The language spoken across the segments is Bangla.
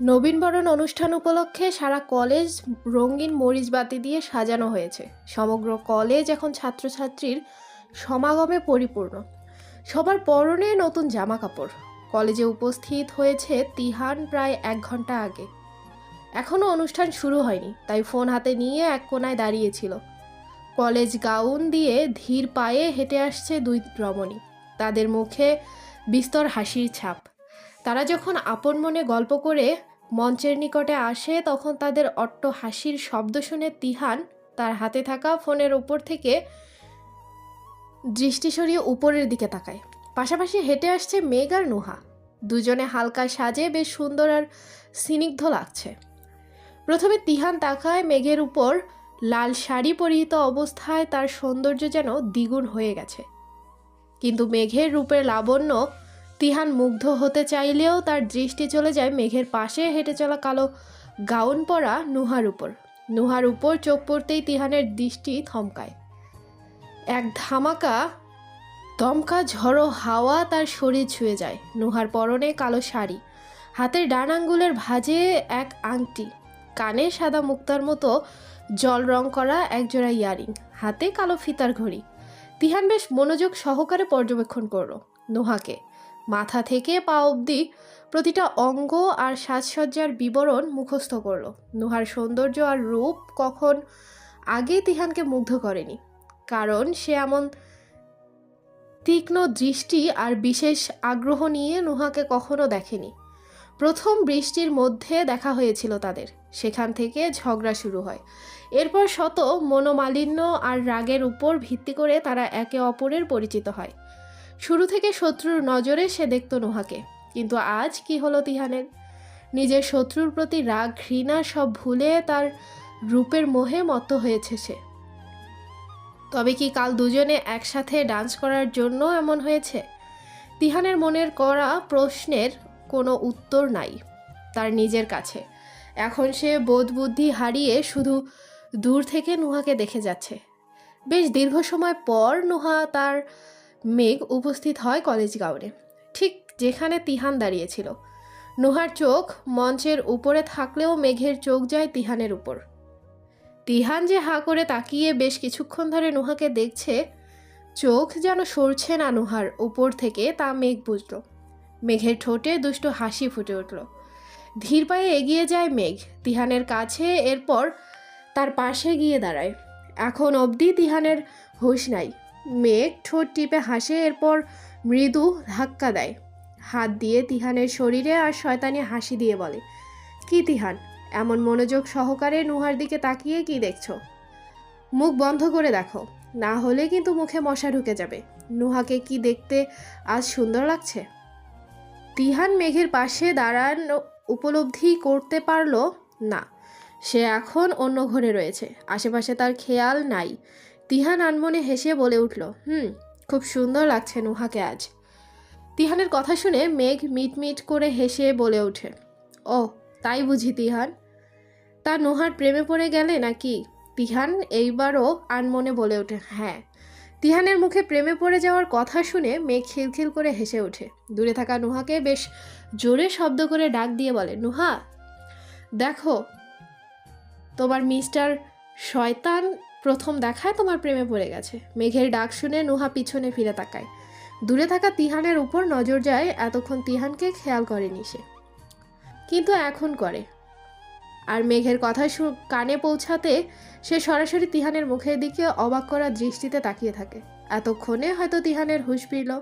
নবীনবরণ অনুষ্ঠান উপলক্ষে সারা কলেজ রঙিন মরিচ বাতি দিয়ে সাজানো হয়েছে। সমগ্র কলেজ এখন ছাত্রছাত্রীর সমাগমে পরিপূর্ণ। সবার পরনে নতুন জামা কাপড় কলেজে উপস্থিত হয়েছে তিহান প্রায় এক ঘণ্টা আগে। এখনও অনুষ্ঠান শুরু হয়নি, তাই ফোন হাতে নিয়ে এক কোনায় দাঁড়িয়েছিল কলেজ গাউন দিয়ে ধীর পায়ে হেঁটে আসছে দুই রমণী। তাদের মুখে বিস্তর হাসির ছাপ। তারা যখন আপন মনে গল্প করে মঞ্চের নিকটে আসে, তখন তাদের অট্ট হাসির শব্দ শুনে তিহান তার হাতে থাকা ফোনের উপর থেকে দৃষ্টি সরিয়ে উপরের দিকে তাকায়। পাশাপাশি হেঁটে আসছে মেঘ আর নুহা। দুজনে হালকা সাজে বেশ সুন্দর আর স্নিগ্ধ লাগছে। প্রথমে তিহান তাকায় মেঘের উপর। লাল শাড়ি পরিহিত অবস্থায় তার সৌন্দর্য যেন দ্বিগুণ হয়ে গেছে। কিন্তু মেঘের রূপের লাবণ্য তিহান মুগ্ধ হতে চাইলেও তার দৃষ্টি চলে যায় মেঘের পাশে হেঁটে চলা কালো গাউন পরা নুহার উপর। নুহার উপর চোখ পড়তেই তিহানের দৃষ্টি থমকায়। এক ধামাকা, দমকা, ঝড়ো হাওয়া তার শরীর ছুঁয়ে যায়। নুহার পরনে কালো শাড়ি। হাতের ডান আঙ্গুলের ভাঁজে এক আংটি। কানে সাদা মুক্তার মতো জল রং করা একজোড়া ইয়ারিং। হাতে কালো ফিতার ঘড়ি। তিহান বেশ মনোযোগ সহকারে পর্যবেক্ষণ করল নুহাকে। মাথা থেকে পা অবধি প্রতিটা অঙ্গ আর সাজসজ্জার বিবরণ মুখস্থ করল। নুহার সৌন্দর্য আর রূপ কখন আগে তিহানকে মুগ্ধ করেনি, কারণ সে এমন তীক্ষ্ণ দৃষ্টি আর বিশেষ আগ্রহ নিয়ে নুহাকে কখনো দেখেনি। প্রথম বৃষ্টির মধ্যে দেখা হয়েছিল তাদের, সেখান থেকে ঝগড়া শুরু হয়। এরপর শত মনোমালিন্য আর রাগের উপর ভিত্তি করে তারা একে অপরের পরিচিত হয়। শুরু থেকে শত্রুর নজরে সে দেখত নোহাকে। কিন্তু আজ কি হলো তিহানের? নিজের শত্রুর প্রতি রাগ, ঘৃণা সব ভুলে তার রূপের মোহে মত্ত হয়েছে সে। তবে কি কাল দুজনে একসাথে ডান্স করার জন্য এমন হয়েছে? তিহানের মনের করা প্রশ্নের কোনো উত্তর নাই তার নিজের কাছে। এখন সে বোধ বুদ্ধি হারিয়ে শুধু দূর থেকে নুহাকে দেখে যাচ্ছে। বেশ দীর্ঘ সময় পর নুহা তার মেঘ উপস্থিত হয় কলেজ গাউনে ঠিক যেখানে তিহান দাঁড়িয়েছিল। নুহার চোখ মঞ্চের উপরে থাকলেও মেঘের চোখ যায় তিহানের উপর। তিহান যে হা করে তাকিয়ে বেশ কিছুক্ষণ ধরে নুহাকে দেখছে, চোখ যেন সরছে না নুহার উপর থেকে তা মেঘ বুঝল। মেঘের ঠোঁটে দুষ্ট হাসি ফুটে উঠল। ধীর পায়ে এগিয়ে যায় মেঘ। তিহানের কাছে এরপর তার পাশে গিয়ে দাঁড়ায়। এখন অবধি তিহানের হুঁশ নাই। মেঘ ঠোঁট টিপে হাসে, এরপর মৃদু ধাক্কা দেয়। হাত দিয়ে তিহানের শরীরে আর শয়তানি হাসি দিয়ে বলে, কি তিহান, এমন মনোযোগ সহকারে নুহার দিকে তাকিয়ে কি দেখছ? মুখ বন্ধ করে দেখো, না হলে কিন্তু মুখে মশা ঢুকে যাবে। নুহাকে কি দেখতে আজ সুন্দর লাগছে? তিহান মেঘের পাশে দাঁড়ান উপলব্ধি করতে পারল না। সে এখন অন্য ঘরে রয়েছে। আশেপাশে তার খেয়াল নাই। তিহান আনমনে হেসে বলে উঠল, হুম, খুব সুন্দর লাগছে নুহাকে আজ। তিহানের কথা শুনে মেঘ মিটমিট করে হেসে বলে ওঠে, ও, তাই বুঝি তিহান? তা নুহার প্রেমে পড়ে গেলে নাকি? তিহান এইবারও আনমনে বলে ওঠে হ্যাঁ। তিহানের মুখে প্রেমে পড়ে যাওয়ার কথা শুনে মেঘ খিলখিল করে হেসে ওঠে। দূরে থাকা নুহাকে বেশ জোরে শব্দ করে ডাক দিয়ে বলে, নুহা, দেখো, তোমার মিস্টার শয়তান প্রথম দেখায় তোমার প্রেমে পড়ে গেছে। মেঘের ডাক শুনে নুহা পিছনে ফিরে তাকায়। দূরে থাকা তিহানের উপর নজর যায় এতক্ষণ তিহানকে খেয়াল করেনি সে। কিন্তু এখন করে। আর মেঘের কথা কানে পৌঁছাতে সে সরাসরি তিহানের মুখের দিকে অবাক করা দৃষ্টিতে তাকিয়ে থাকে। এতক্ষণে হয়তো তিহানের হুঁশ ফিরল।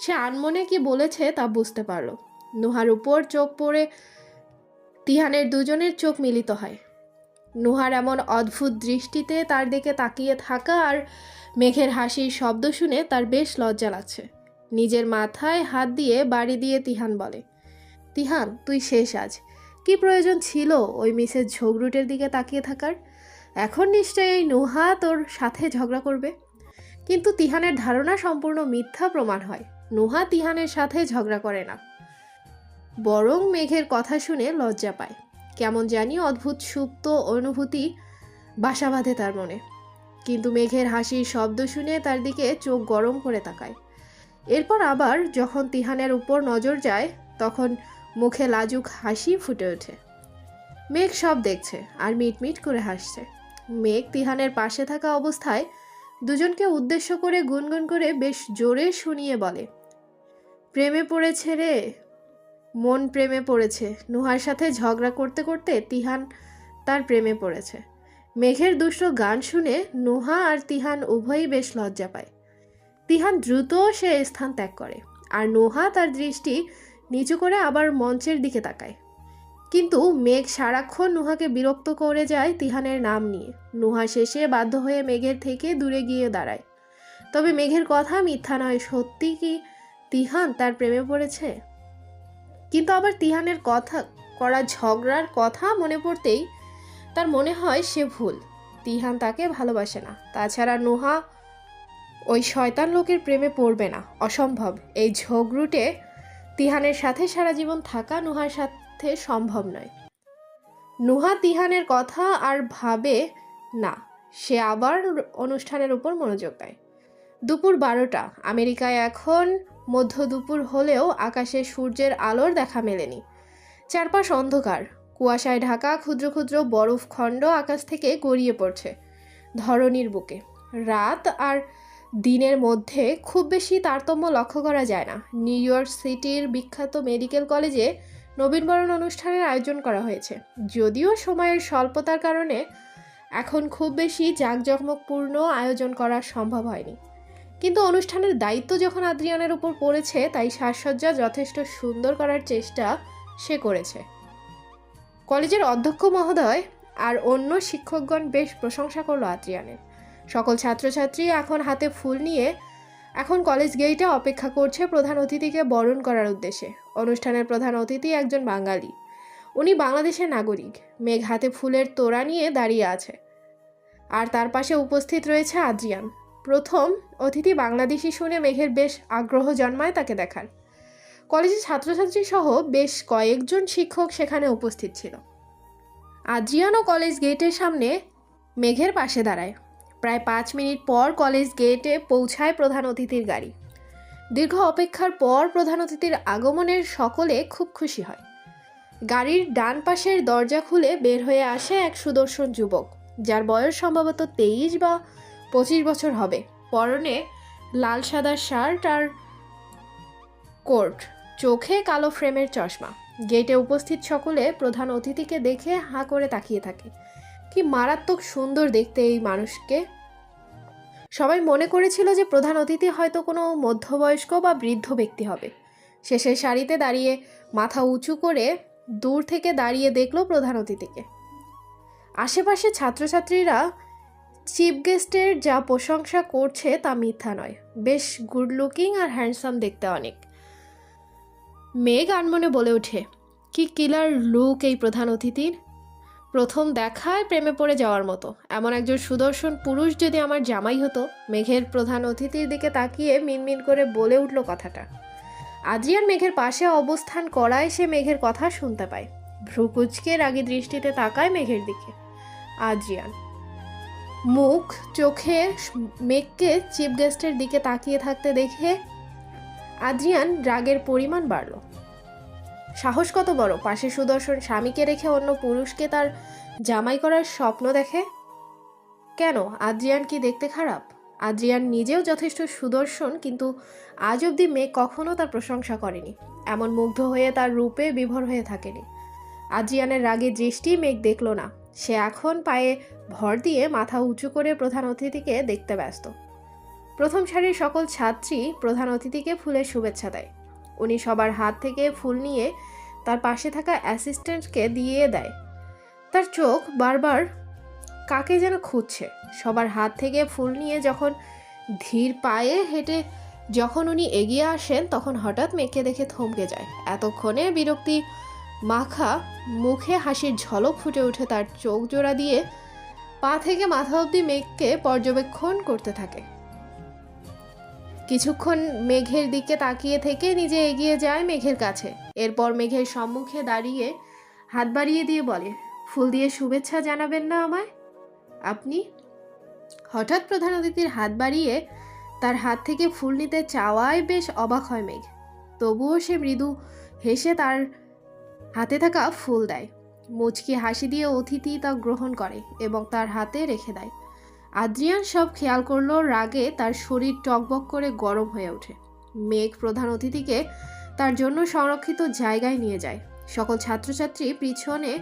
সে আনমনে কি বলেছে তা বুঝতে পারল। নুহার উপর চোখ পড়ে তিহানের দুজনের চোখ মিলিত হয়। নুহার এমন অদ্ভুত দৃষ্টিতে তার দিকে তাকিয়ে থাকা আর মেঘের হাসির শব্দ শুনে তার বেশ লজ্জা লাগছে। নিজের মাথায় হাত দিয়ে বাড়ি দিয়ে তিহান বলে, তিহান, তুই শেষ আজ। কি প্রয়োজন ছিল ওই মিসেস ঝগড়ুটের দিকে তাকিয়ে থাকার? এখন নিশ্চয়ই নুহা তোর সাথে ঝগড়া করবে? কিন্তু তিহানের ধারণা সম্পূর্ণ মিথ্যা প্রমাণ হয়। নুহা তিহানের সাথে ঝগড়া করে না। বরং মেঘের কথা শুনে লজ্জা পায়। কেমন জানি অদ্ভুত সুপ্ত অনুভূতি বাসা বাঁধে তার মনে। কিন্তু মেঘের হাসির শব্দ শুনে তার দিকে চোখ গরম করে তাকায়। এরপর আবার যখন তিহানের উপর নজর যায়, তখন মুখে লাজুক হাসি ফুটে ওঠে। মেঘ সব দেখছে আর মিটমিট করে হাসছে। মেঘ তিহানের পাশে থাকা অবস্থায় দুজনকে উদ্দেশ্য করে গুনগুন করে বেশ জোরে শুনিয়ে বলে, প্রেমে পড়েছে রে মন প্রেমে পড়েছে। নুহার সাথে ঝগড়া করতে করতে তিহান তার প্রেমে পড়েছে। মেঘের দুষ্ট গান শুনে নুহা আর তিহান উভয়ই বেশ লজ্জা পায়। তিহান দ্রুত সে স্থান ত্যাগ করে আর নুহা তার দৃষ্টি নিচু করে আবার মঞ্চের দিকে তাকায়। কিন্তু মেঘ সারাক্ষণ নুহাকে বিরক্ত করে যায় তিহানের নাম নিয়ে। নুহা শেষে বাধ্য হয়ে মেঘের থেকে দূরে গিয়ে দাঁড়ায়। তবে মেঘের কথা মিথ্যা নয়, সত্যি কি তিহান তার প্রেমে পড়েছে? কিন্তু আবার তিহানের কথা করা ঝগড়ার কথা মনে পড়তেই তার মনে হয় সে ভুল। তিহান তাকে ভালোবাসে না। তাছাড়া নুহা ওই শয়তান লোকের প্রেমে পড়বে না। অসম্ভব। এই ঝগড়ুটে তিহানের সাথে সারা জীবন থাকা নুহার সাথে সম্ভব নয়। নুহা তিহানের কথা আর ভাবে না। সে আবার অনুষ্ঠানের উপর মনোযোগ দেয়। দুপুর বারোটা। আমেরিকায় এখন মধ্য দুপুর হলেও আকাশে সূর্যের আলোর দেখা মেলেনি। চারপাশ অন্ধকার। কুয়াশায় ঢাকা ক্ষুদ্র ক্ষুদ্র বরফ খণ্ড আকাশ থেকে গড়িয়ে পড়ছে ধরণীর বুকে। রাত আর দিনের মধ্যে খুব বেশি তারতম্য লক্ষ্য করা যায় না। নিউ ইয়র্ক সিটির বিখ্যাত মেডিকেল কলেজে নবীনবরণ অনুষ্ঠানের আয়োজন করা হয়েছে। যদিও সময়ের স্বল্পতার কারণে এখন খুব বেশি জাঁকজমকপূর্ণ আয়োজন করা সম্ভব হয়নি। কিন্তু অনুষ্ঠানের দায়িত্ব যখন আদ্রিয়ানের উপর পড়েছে, তাই সাজসজ্জা যথেষ্ট সুন্দর করার চেষ্টা সে করেছে। কলেজের অধ্যক্ষ মহোদয় আর অন্য শিক্ষকগণ বেশ প্রশংসা করল আদ্রিয়ানের। সকল ছাত্রছাত্রী এখন হাতে ফুল নিয়ে এখন কলেজ গেটে অপেক্ষা করছে প্রধান অতিথিকে বরণ করার উদ্দেশ্যে। অনুষ্ঠানের প্রধান অতিথি একজন বাঙালি। উনি বাংলাদেশের নাগরিক। মেঘ হাতে ফুলের তোড়া নিয়ে দাঁড়িয়ে আছে। আর তার পাশে উপস্থিত রয়েছে আদ্রিয়ান। প্রথম অতিথি বাংলাদেশি শুনে মেঘের বেশ আগ্রহ জন্মায় তাকে দেখার। কলেজের ছাত্রছাত্রী সহ বেশ কয়েকজন শিক্ষক সেখানে উপস্থিত ছিল। আদ্রিয়ানও কলেজ গেটের সামনে মেঘের পাশে দাঁড়ায়। প্রায় পাঁচ মিনিট পর কলেজ গেটে পৌঁছায় প্রধান অতিথির গাড়ি। দীর্ঘ অপেক্ষার পর প্রধান অতিথির আগমনের সকলে খুব খুশি হয়। গাড়ির ডান পাশের দরজা খুলে বের হয়ে আসে এক সুদর্শন যুবক, যার বয়স সম্ভবত তেইশ বা পঁচিশ বছর হবে। পরনে লাল সাদা শার্ট আর কোট, চোখে কালো ফ্রেমের চশমা। গেটে উপস্থিত সকলে প্রধান অতিথিকে দেখে হাঁ করে তাকিয়ে থাকে। কি মারাত্মক সুন্দর দেখতে এই মানুষকে। সবাই মনে করেছিল যে প্রধান অতিথি হয়তো কোনো মধ্যবয়স্ক বা বৃদ্ধ ব্যক্তি হবে। শেষের সারিতে দাঁড়িয়ে মাথা উঁচু করে দূর থেকে দাঁড়িয়ে দেখল প্রধান অতিথিকে। আশেপাশে ছাত্রছাত্রীরা চিফ গেস্টের যা প্রশংসা করছে তা মিথ্যা নয়। বেশ গুড লুকিং আর হ্যান্ডসাম দেখতে অনেক। মেঘ আনমনে বলে ওঠে, কি কিলার লুক এই প্রধান অতিথির? প্রথম দেখায় প্রেমে পড়ে যাওয়ার মতো। এমন একজন সুদর্শন পুরুষ যদি আমার জামাই হতো? মেঘের প্রধান অতিথির দিকে তাকিয়ে মিনমিন করে বলে উঠল কথাটা। আদ্রিয়ান মেঘের পাশে অবস্থান করায় সে মেঘের কথা শুনতে পায়। ভ্রুকুচকে রাগী দৃষ্টিতে তাকায় মেঘের দিকে। আদ্রিয়ান মুখ, চোখে মেঘকে চিফ গেস্টের দিকে তাকিয়ে থাকতে দেখে আদ্রিয়ান রাগের পরিমাণ বাড়ল। সাহস কত বড়, পাশে সুদর্শন স্বামীকে রেখে অন্য পুরুষকে তার জামাই করার স্বপ্ন দেখে? কেন? আদ্রিয়ান কি দেখতে খারাপ? আদ্রিয়ান নিজেও যথেষ্ট সুদর্শন, কিন্তু আজ অবধি মেয়ে কখনো তার প্রশংসা করেনি। এমন মুগ্ধ হয়ে তার রূপে বিভোর হয়ে থাকেনি। আদ্রিয়ানের রাগে দৃষ্টি মেঘ দেখল না। সে এখন পায়ে ভর দিয়ে মাথা উঁচু করে প্রধান অতিথিকে দেখতে ব্যস্ত। প্রথম সারির সকল ছাত্রী প্রধান অতিথিকে ফুলের শুভেচ্ছা দেয়। উনি সবার হাত থেকে ফুল নিয়ে তার পাশে থাকা অ্যাসিস্ট্যান্টকে দিয়ে দেয়। তার চোখ বারবার কাকে যেন খুঁজছে। সবার হাত থেকে ফুল নিয়ে যখন ধীর পায়ে হেঁটে যখন উনি এগিয়ে আসেন, তখন হঠাৎ মেঘকে দেখে থমকে যায়। এতক্ষণে বিরক্তি মাখা মুখে হাসির ঝলক ফুটে ওঠে তার চোখ জোড়া দিয়ে। পা থেকে মাথা অবধি মেঘকে পর্যবেক্ষণ করতে থাকে। কিছুক্ষণ মেঘের দিকে তাকিয়ে থেকে নিজে এগিয়ে যায় মেঘের কাছে। এরপর মেঘের সম্মুখে দাঁড়িয়ে হাত বাড়িয়ে দিয়ে বলে, ফুল দিয়ে শুভেচ্ছা জানাবেন না আমায়? আপনি? হঠাৎ প্রধান অতিথির হাত বাড়িয়ে তার হাত থেকে ফুল নিতে চাওয়ায় বেশ অবাক হয় মেঘ। তবুও সে মৃদু হেসে তার হাতে থাকা ফুল দেয়। মুচকি হাসি দিয়ে অতিথি তা গ্রহণ করে এবং তার হাতে রেখে দেয়। আদ্রিয়ান সব খেয়াল করল রাগে তার শরীর টকবক করে গরম হয়ে ওঠে। মেঘ প্রধান অতিথিকে তার জন্য সংরক্ষিত জায়গায় নিয়ে যায়। সকল ছাত্রছাত্রী পিছনে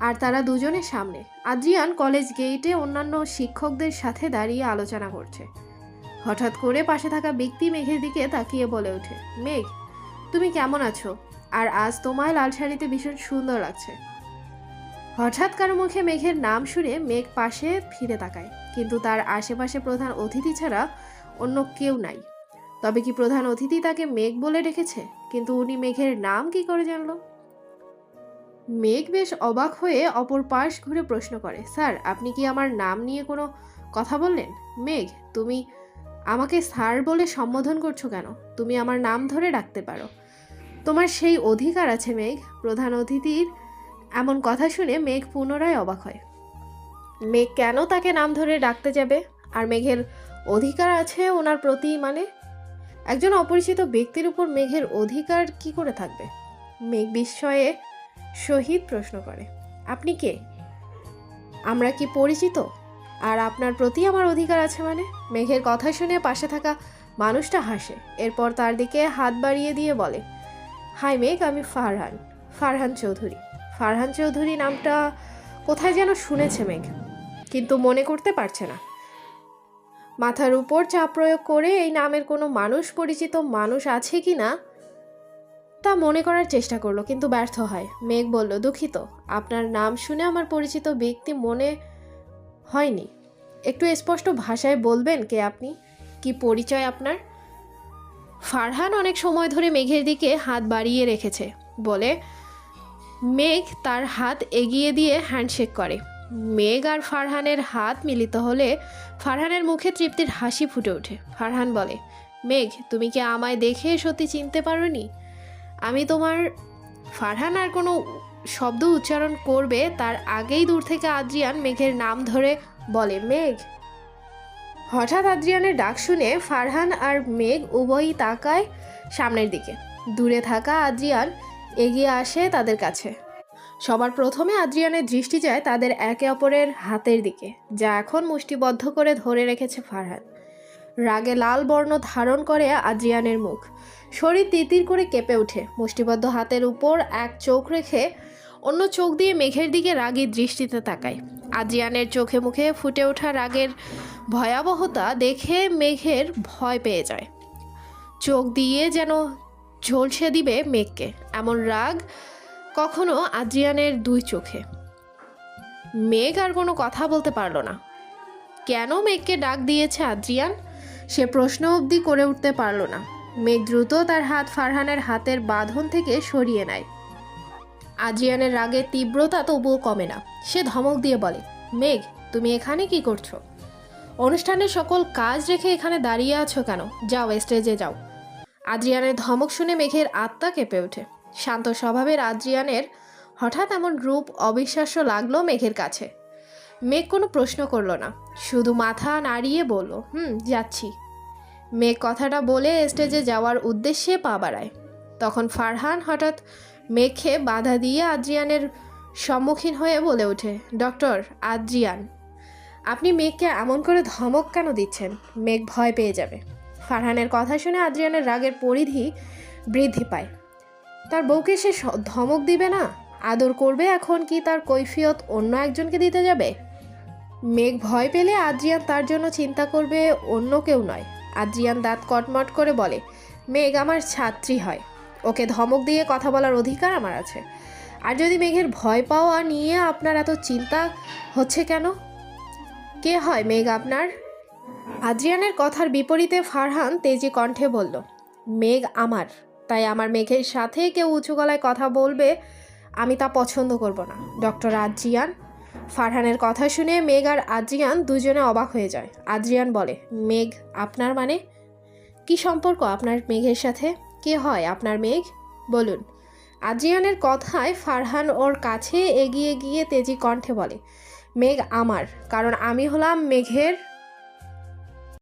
আর তারা দুজনে সামনে। আদ্রিয়ান কলেজ গেটে অন্যান্য শিক্ষকদের সাথে দাঁড়িয়ে আলোচনা করছে। হঠাৎ করে পাশে থাকা ব্যক্তি মেঘের দিকে তাকিয়ে বলে ওঠে, মেঘ, তুমি কেমন আছো? আর আজ তোমায় লাল শাড়িতে ভীষণ সুন্দর লাগছে। হঠাৎ কারও মুখে মেঘের নাম শুনে মেঘ পাশে ফিরে তাকায়, কিন্তু তার আশেপাশে প্রধান অতিথি ছাড়া অন্য কেউ নাই। তবে কি প্রধান অতিথি তাকে মেঘ বলে রেখেছে কিন্তু উনি মেঘের নাম কি করে জানলো? মেঘ বেশ অবাক হয়ে অপর পাশ ঘুরে প্রশ্ন করে, স্যার, আপনি কি আমার নাম নিয়ে কোনো কথা বললেন? মেঘ, তুমি আমাকে স্যার বলে সম্বোধন করছ কেন? তুমি আমার নাম ধরে ডাকতে পারো। তোমার সেই অধিকার আছে, মেঘ। প্রধান অতিথির এমন কথা শুনে মেঘ পুনরায় অবাক হয়। মেঘ কেন তাকে নাম ধরে ডাকতে যাবে? আর মেঘের অধিকার আছে ওনার প্রতি মানে? একজন অপরিচিত ব্যক্তির উপর মেঘের অধিকার কি করে থাকবে? মেঘ বিস্ময়ে শহীদ প্রশ্ন করে, আপনি কে? আমরা কি পরিচিত? আর আপনার প্রতি আমার অধিকার আছে মানে? মেঘের কথা শুনে পাশে থাকা মানুষটা হাসে, এরপর তার দিকে হাত বাড়িয়ে দিয়ে বলে হাই মেঘ, আমি ফারহান ফারহান চৌধুরী। ফারহান চৌধুরী নামটা কোথায় যেন শুনেছে মেঘ, কিন্তু মনে করতে পারছে না। মাথার উপর চাপ প্রয়োগ করে এই নামের কোনো মানুষ, পরিচিত মানুষ আছে কি না, তা মনে করার চেষ্টা করল, কিন্তু ব্যর্থ হয়। মেঘ বলল, দুঃখিত, আপনার নাম শুনে আমার পরিচিত ব্যক্তি মনে হয়নি। একটু স্পষ্ট ভাষায় বলবেন কে আপনি? কি পরিচয় আপনার? ফারহান অনেক সময় ধরে মেঘের দিকে হাত বাড়িয়ে রেখেছে। বলে, মেঘ তার হাত এগিয়ে দিয়ে হ্যান্ডশেক করে। মেঘ আর ফারহানের হাত মিলিত হলে ফারহানের মুখে তৃপ্তির হাসি ফুটে ওঠে। ফারহান বলে, মেঘ, তুমি কি আমায় দেখে সত্যি চিনতে পারোনি? আমি তোমার ফারহান আর কোনো শব্দ উচ্চারণ করবে, তার আগেই দূর থেকে আদ্রিয়ান মেঘের নাম ধরে বলে, মেঘ হঠাৎ আদ্রিয়ানের ডাক শুনে ফারহান আর মেঘ উভয়ই তাকায় সামনের দিকে। দূরে থাকা আদ্রিয়ান এগিয়ে আসে তাদের কাছে। সবার প্রথমে আদ্রিয়ানের দৃষ্টি যায় তাদের একে অপরের হাতের দিকে, যা এখন মুষ্টিবদ্ধ করে ধরে রেখেছে ফারহান। রাগে লাল বর্ণ ধারণ করে আদ্রিয়ানের মুখ। শরীর তিতির করে কেঁপে ওঠে। মুষ্টিবদ্ধ হাতের উপর এক চোখ রেখে অন্য চোখ দিয়ে মেঘের দিকে রাগী দৃষ্টিতে তাকায়। আদ্রিয়ানের চোখে মুখে ফুটে ওঠা রাগের ভয়াবহতা দেখে মেঘের ভয় পেয়ে যায়। চোখ দিয়ে যেন ঝলসে দিবে মেঘকে, এমন রাগ কখনো আদ্রিয়ানের দুই চোখে। মেঘ আর কোনো কথা বলতে পারল না। কেন মেঘকে ডাক দিয়েছে আদ্রিয়ান? সে প্রশ্ন অবধি করে উঠতে পারল না। মেঘ দ্রুত তার হাত ফারহানের হাতের বাঁধন থেকে সরিয়ে নেয়। আদ্রিয়ানের রাগের তীব্রতা তবুও কমে না। সে ধমক দিয়ে বলে, মেঘ, তুমি এখানে কি করছ? অনুষ্ঠানের সকল কাজ রেখে এখানে দাঁড়িয়ে আছো কেন? যাও স্টেজে যাও। আদ্রিয়ানের ধমক শুনে মেঘের আত্মা কেঁপে ওঠে। শান্ত স্বভাবের আদ্রিয়ানের হঠাৎ এমন রূপ অবিশ্বাস্য লাগল মেঘের কাছে। মেঘ কোনো প্রশ্ন করল না, শুধু মাথা নাড়িয়ে বলল, হুম, যাচ্ছি। মেঘ কথাটা বলে স্টেজে যাওয়ার উদ্দেশ্যে পা বাড়ায়। তখন ফারহান হঠাৎ মেঘে বাধা দিয়ে আদ্রিয়ানের সম্মুখীন হয়ে বলে ওঠে, ডক্টর, আদ্রিয়ান, আপনি মেঘকে এমন করে ধমক কেন দিচ্ছেন? মেঘ ভয় পেয়ে যাবে। ফারহানের কথা শুনে আদ্রিয়ানের রাগের পরিধি বৃদ্ধি পায়। তার বউকে সে, ধমক দিবে না? আদর করবে এখন কি তার কৈফিয়ত অন্য একজনকে দিতে যাবে? মেঘ ভয় পেলে আদ্রিয়ান তার জন্য চিন্তা করবে অন্য কেউ নয়। আদ্রিয়ান দাঁত কটমট করে বলে, মেঘ আমার ছাত্রী হয়। ওকে ধমক দিয়ে কথা বলার অধিকার আমার আছে। আর যদি মেঘের ভয় পাওয়া নিয়ে আপনার এত চিন্তা হচ্ছে কেন? কে হয় মেঘ আপনার? আদ্রিয়ানের কথার বিপরীতে ফারহান তেজি কণ্ঠে বলল, মেঘ আমার, তাই আমার মেঘের সাথে কেউ উঁচু গলায় কথা বলবে, আমি তা পছন্দ করব না। ডক্টর আদ্রিয়ান, ফারহানের কথা শুনে মেঘ আর আদ্রিয়ান দুজনে অবাক হয়ে যায়। আদ্রিয়ান বলে, মেঘ আপনার মানে? কি সম্পর্ক আপনার মেঘের সাথে? কে হয় আপনার মেঘ? বলুন। আজিয়ানের কথায় ফারহান ওর কাছে এগিয়ে গিয়ে তেজি কণ্ঠে বলে, মেঘ আমার, কারণ আমি হলাম মেঘের